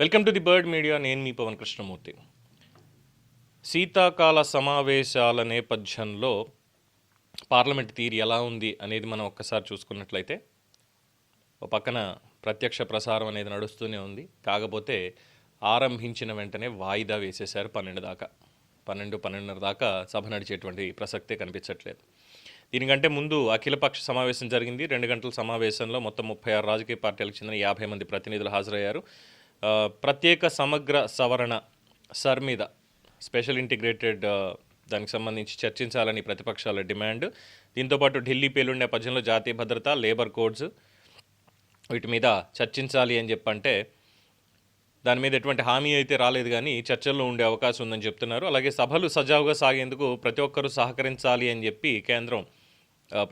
Welcome to the bird media నేను మీ పవన్ కృష్ణమూర్తి. శీతాకాల సమావేశాల నేపథ్యంలో పార్లమెంట్ తీరు ఎలా ఉంది అనేది మనం ఒక్కసారి చూసుకున్నట్లయితే ఒక పక్కన ప్రత్యక్ష ప్రసారం అనేది నడుస్తూనే ఉంది. కాకపోతే ఆరంభించిన వెంటనే వాయిదా వేసేశారు పన్నెండు దాకా. పన్నెండు పన్నెండున్నర దాకా సభ నడిచేటువంటి ప్రసక్తే కనిపించట్లేదు. దీనికంటే ముందు అఖిలపక్ష సమావేశం జరిగింది. రెండు గంటల సమావేశంలో మొత్తం ముప్పై ఆరు రాజకీయ పార్టీలకు చెందిన యాభై మంది ప్రతినిధులు హాజరయ్యారు. ప్రత్యేక సమగ్ర సవరణ సర్ మీద స్పెషల్ ఇంటిగ్రేటెడ్ దానికి సంబంధించి చర్చించాలని ప్రతిపక్షాల డిమాండ్. దీంతోపాటు ఢిల్లీ పేలుడు నేపథ్యంలో జాతీయ భద్రత లేబర్ కోడ్స్ వీటి మీద చర్చించాలి అని చెప్పంటే దాని మీద ఎటువంటి హామీ అయితే రాలేదు కానీ చర్చల్లో ఉండే అవకాశం ఉందని చెప్తున్నారు. అలాగే సభలు సజావుగా సాగేందుకు ప్రతి ఒక్కరూ సహకరించాలి అని చెప్పి కేంద్రం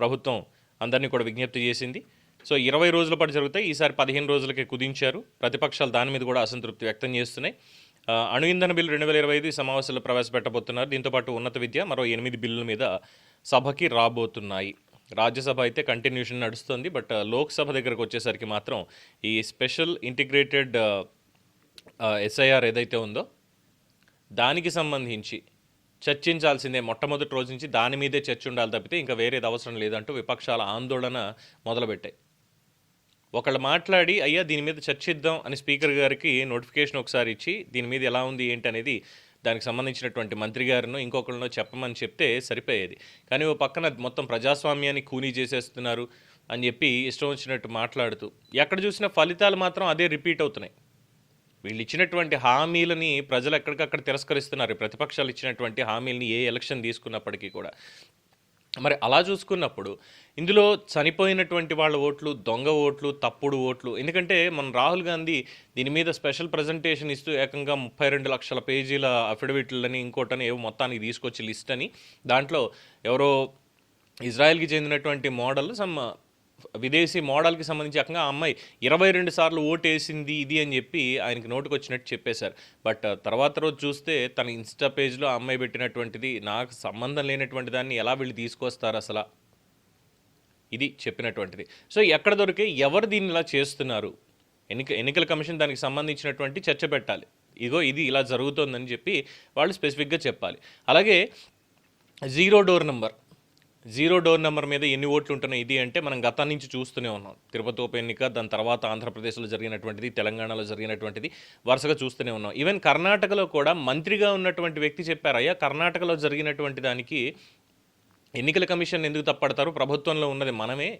ప్రభుత్వం అందరినీ కూడా విజ్ఞప్తి చేసింది. సో ఇరవై రోజుల పాటు జరుగుతాయి. ఈసారి పదిహేను రోజులకే కుదించారు. ప్రతిపక్షాలు దాని మీద కూడా అసంతృప్తి వ్యక్తం చేస్తున్నాయి. అణు ఇంధన బిల్లు రెండు వేల ఇరవై ఐదు సమావేశంలో ప్రవేశపెట్టబోతున్నారు. దీంతోపాటు ఉన్నత విద్య మరో ఎనిమిది బిల్లుల మీద సభకి రాబోతున్నాయి. రాజ్యసభ అయితే కంటిన్యూషన్ నడుస్తుంది బట్ లోక్సభ దగ్గరకు వచ్చేసరికి మాత్రం ఈ స్పెషల్ ఇంటిగ్రేటెడ్ ఎస్ఐఆర్ ఏదైతే ఉందో దానికి సంబంధించి చర్చించాల్సిందే మొట్టమొదటి రోజు నుంచి దాని మీదే చర్చ ఉండాలి తప్పితే ఇంకా వేరేది అవసరం లేదంటూ విపక్షాల ఆందోళన మొదలుపెట్టాయి. ఒకళ్ళు మాట్లాడి అయ్యా దీని మీద చర్చిద్దాం అని స్పీకర్ గారికి నోటిఫికేషన్ ఒకసారి ఇచ్చి దీని మీద ఎలా ఉంది ఏంటి అనేది దానికి సంబంధించినటువంటి మంత్రి గారినో ఇంకొకరినో చెప్పమని చెప్తే సరిపోయేది. కానీ ఓ పక్కన మొత్తం ప్రజాస్వామ్యాన్ని కూనీ చేసేస్తున్నారు అని చెప్పి ఇష్టం వచ్చినట్టు మాట్లాడుతూ ఎక్కడ చూసినా ఫలితాలు మాత్రం అదే రిపీట్ అవుతున్నాయి. వీళ్ళు ఇచ్చినటువంటి హామీలని ప్రజలు ఎక్కడికక్కడ తిరస్కరిస్తున్నారు. ప్రతిపక్షాలు ఇచ్చినటువంటి హామీలని ఏ ఎలక్షన్ తీసుకున్నప్పటికీ కూడా. మరి అలా చూసుకున్నప్పుడు ఇందులో చనిపోయినటువంటి వాళ్ళ ఓట్లు దొంగ ఓట్లు తప్పుడు ఓట్లు ఎందుకంటే మన రాహుల్ గాంధీ దీని మీద స్పెషల్ ప్రజెంటేషన్ ఇస్తూ ఏకంగా ముప్పై రెండు లక్షల పేజీల అఫిడవిట్లని ఇంకోటని ఏవో మొత్తానికి తీసుకొచ్చి లిస్ట్ అని దాంట్లో ఎవరో ఇజ్రాయెల్కి చెందినటువంటి మోడల్ సమ్ విదేశీ మోడల్కి సంబంధించి ఏకంగా ఆ అమ్మాయి ఇరవై రెండు సార్లు ఓటు వేసింది ఇది అని చెప్పి ఆయనకి నోటుకు వచ్చినట్టు చెప్పేశారు. బట్ తర్వాత రోజు చూస్తే తన ఇన్స్టా పేజ్లో ఆ అమ్మాయి పెట్టినటువంటిది నాకు సంబంధం లేనటువంటి దాన్ని ఎలా వీళ్ళు తీసుకొస్తారు అసలు? ఇది చెప్పినటువంటిది. సో ఎక్కడ దొరికే ఎవరు దీన్ని ఇలా చేస్తున్నారు? ఎన్నిక ఎన్నికల కమిషన్ దానికి సంబంధించినటువంటి చర్చ పెట్టాలి. ఇగో ఇది ఇలా జరుగుతోందని చెప్పి వాళ్ళు స్పెసిఫిక్గా చెప్పాలి. అలాగే zero door number. Zero door number మీద ఎన్ని ఓట్లు ఉంటున్నాయి ఇది అంటే మనం గతం నుంచి చూస్తూనే ఉన్నాం. తిరుపతి ఉప ఎన్నిక దాని తర్వాత ఆంధ్రప్రదేశ్లో జరిగినటువంటిది తెలంగాణలో జరిగినటువంటిది వరుసగా చూస్తూనే ఉన్నాం. ఈవెన్ కర్ణాటకలో కూడా మంత్రిగా ఉన్నటువంటి వ్యక్తి చెప్పారు అయ్యా కర్ణాటకలో జరిగినటువంటి దానికి ఎన్నికల కమిషన్ ఎందుకు తప్పడతారు? ప్రభుత్వంలో ఉన్నది మనమే.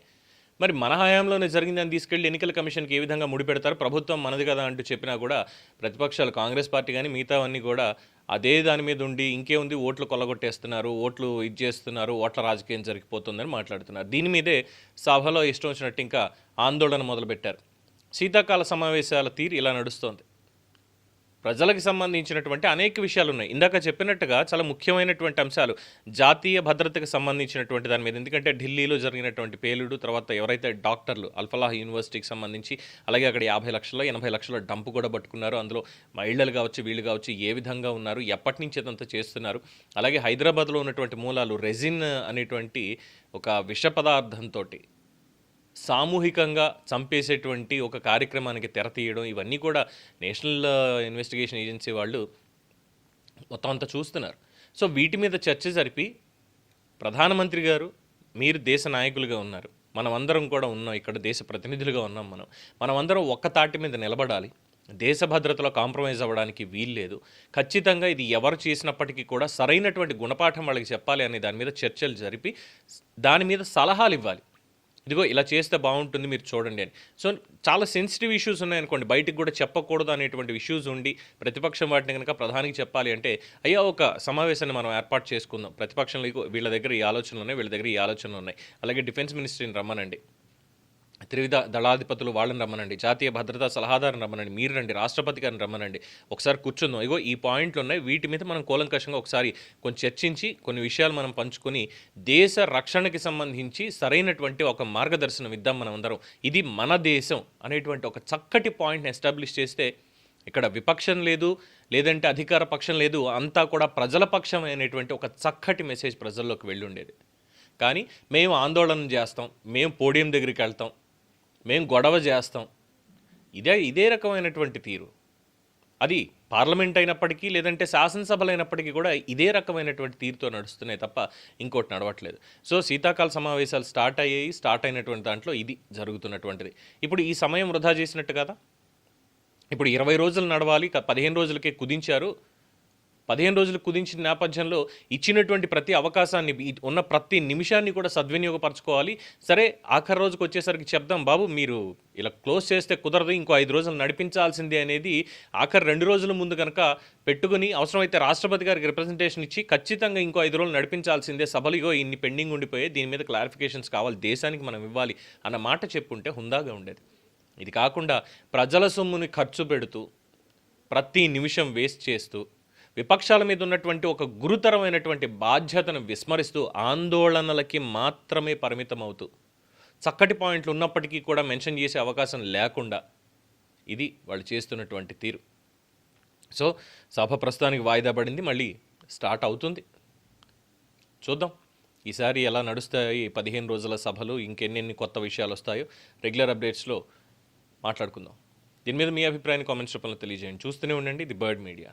మరి మన హయాంలోనే జరిగిందని తీసుకెళ్ళి ఎన్నికల కమిషన్కి ఏ విధంగా ముడిపెడతారు? ప్రభుత్వం మనది కదా అంటూ చెప్పినా కూడా ప్రతిపక్షాలు కాంగ్రెస్ పార్టీ కానీ మిగతావన్నీ కూడా అదే దాని మీద ఉండి ఇంకే ఉంది ఓట్లు కొల్లగొట్టేస్తున్నారు ఓట్లు ఇది చేస్తున్నారు ఓట్ల రాజకీయం జరిగిపోతుందని మాట్లాడుతున్నారు. దీని మీదే సభలో ఇష్టం వచ్చినట్టు ఇంకా ఆందోళన మొదలుపెట్టారు. శీతాకాల సమావేశాల తీరు ఇలా నడుస్తోంది. ప్రజలకు సంబంధించినటువంటి అనేక విషయాలు ఉన్నాయి ఇందాక చెప్పినట్టుగా చాలా ముఖ్యమైనటువంటి అంశాలు. జాతీయ భద్రతకు సంబంధించినటువంటి దాని మీద. ఎందుకంటే ఢిల్లీలో జరిగినటువంటి పేలుడు తర్వాత ఎవరైతే డాక్టర్లు అల్ఫలాహ్ యూనివర్సిటీకి సంబంధించి అలాగే అక్కడ యాభై లక్షల ఎనభై లక్షల డంపు కూడా పట్టుకున్నారు. అందులో మహిళలు కావచ్చు వీళ్ళు కావచ్చు ఏ విధంగా ఉన్నారు ఎప్పటి నుంచి ఇదంతా చేస్తున్నారు. అలాగే హైదరాబాద్లో ఉన్నటువంటి మూలాలు రెజిన్ అనేటువంటి ఒక విష పదార్థంతో సామూహికంగా చంపేసేటువంటి ఒక కార్యక్రమానికి తెర తీయడం ఇవన్నీ కూడా నేషనల్ ఇన్వెస్టిగేషన్ ఏజెన్సీ వాళ్ళు మొత్తం అంతా చూస్తున్నారు. సో వీటి మీద చర్చ జరిపి ప్రధానమంత్రి గారు మీరు దేశ నాయకులుగా ఉన్నారు. మనమందరం కూడా ఉన్నాం ఇక్కడ దేశ ప్రతినిధులుగా ఉన్నాం మనం. మనమందరం ఒక్క తాటి మీద నిలబడాలి. దేశ భద్రతలో కాంప్రమైజ్ అవ్వడానికి వీల్లేదు ఖచ్చితంగా ఇది ఎవరు చేసినప్పటికీ కూడా సరైనటువంటి గుణపాఠం వాళ్ళకి చెప్పాలి అనే దాని మీద చర్చలు జరిపి దాని మీద సలహాలు ఇవ్వాలి. ఇదిగో ఇలా చేస్తే బాగుంటుంది మీరు చూడండి అని. సో చాలా సెన్సిటివ్ ఇష్యూస్ ఉన్నాయనుకోండి. బయటకు కూడా చెప్పకూడదు అనేటువంటి ఇష్యూస్ ఉండి ప్రతిపక్షం వాటిని కనుక ప్రధానికి చెప్పాలి అంటే అయ్యా ఒక సమావేశాన్ని మనం ఏర్పాటు చేసుకుందాం. ప్రతిపక్షంలో వీళ్ళ దగ్గర ఈ ఆలోచనలు ఉన్నాయి వీళ్ళ దగ్గర ఈ ఆలోచనలు ఉన్నాయి. అలాగే డిఫెన్స్ మినిస్ట్రీని రమ్మనండి. త్రివిధ దళాధిపతులు వాళ్ళని రమ్మనండి జాతీయ భద్రతా సలహాదారుని రమ్మనండి మీరు రండి రాష్ట్రపతి గారిని రమ్మనండి. ఒకసారి కూర్చుందాం. ఇగో ఈ పాయింట్లు ఉన్నాయి. వీటి మీద మనం కూలంకషంగా ఒకసారి కొంచెం చర్చించి కొన్ని విషయాలు మనం పంచుకొని దేశ రక్షణకి సంబంధించి సరైనటువంటి ఒక మార్గదర్శనం ఇద్దాం మనం అందరం. ఇది మన దేశం అనేటువంటి ఒక చక్కటి పాయింట్ని ఎస్టాబ్లిష్ చేస్తే ఇక్కడ విపక్షం లేదు లేదంటే అధికార పక్షం లేదు అంతా కూడా ప్రజల పక్షం అనేటువంటి ఒక చక్కటి మెసేజ్ ప్రజల్లోకి వెళ్ళుండేది కానీ మేము ఆందోళన చేస్తాం మేము పోడియం దగ్గరికి వెళ్తాం మేము గొడవ చేస్తాం. ఇదే ఇదే రకమైనటువంటి తీరు. అది పార్లమెంట్ అయినప్పటికీ లేదంటే శాసనసభలు అయినప్పటికీ కూడా ఇదే రకమైనటువంటి తీరుతో నడుస్తున్నాయి తప్ప ఇంకోటి నడవట్లేదు. సో శీతాకాల సమావేశాలు స్టార్ట్ అయ్యాయి స్టార్ట్ అయినటువంటి దాంట్లో ఇది జరుగుతున్నటువంటిది. ఇప్పుడు ఈ సమయం వృధా చేసినట్టు కదా? ఇప్పుడు ఇరవై రోజులు నడవాలి పదిహేను రోజులకే కుదించారు పదిహేను రోజులు కుదించిన నేపథ్యంలో ఇచ్చినటువంటి ప్రతి అవకాశాన్ని ఉన్న ప్రతి నిమిషాన్ని కూడా సద్వినియోగపరచుకోవాలి. సరే ఆఖరి రోజుకి వచ్చేసరికి చెప్దాం బాబు మీరు ఇలా క్లోజ్ చేస్తే కుదరదు ఇంకో ఐదు రోజులు నడిపించాల్సిందే అనేది ఆఖరి రెండు రోజుల ముందు కనుక పెట్టుకుని అవసరమైతే రాష్ట్రపతి గారికి రిప్రజెంటేషన్ ఇచ్చి ఖచ్చితంగా ఇంకో ఐదు రోజులు నడిపించాల్సిందే సభలు ఇగో ఇన్ని పెండింగ్ ఉండిపోయే దీని మీద క్లారిఫికేషన్స్ కావాలి దేశానికి మనం ఇవ్వాలి అన్న మాట చెప్పుంటే హుందాగా ఉండేది. ఇది కాకుండా ప్రజల సొమ్ముని ఖర్చు పెడుతూ ప్రతి నిమిషం వేస్ట్ చేస్తూ విపక్షాల మీద ఉన్నటువంటి ఒక గురుతరమైనటువంటి బాధ్యతను విస్మరిస్తూ ఆందోళనలకి మాత్రమే పరిమితం అవుతూ చక్కటి పాయింట్లు ఉన్నప్పటికీ కూడా మెన్షన్ చేసే అవకాశం లేకుండా ఇది వాళ్ళు చేస్తున్నటువంటి తీరు. సో సభ ప్రస్తుతానికి వాయిదా పడింది మళ్ళీ స్టార్ట్ అవుతుంది. చూద్దాం. ఈసారి ఎలా నడుస్తాయి పదిహేను రోజుల సభలు ఇంకెన్నెన్ని కొత్త విషయాలు వస్తాయో రెగ్యులర్ అప్డేట్స్లో మాట్లాడుకుందాం. దీని మీద మీ అభిప్రాయాన్ని కామెంట్స్ రూపంలో తెలియజేయండి. చూస్తూనే ఉండండి ది బర్డ్ మీడియా.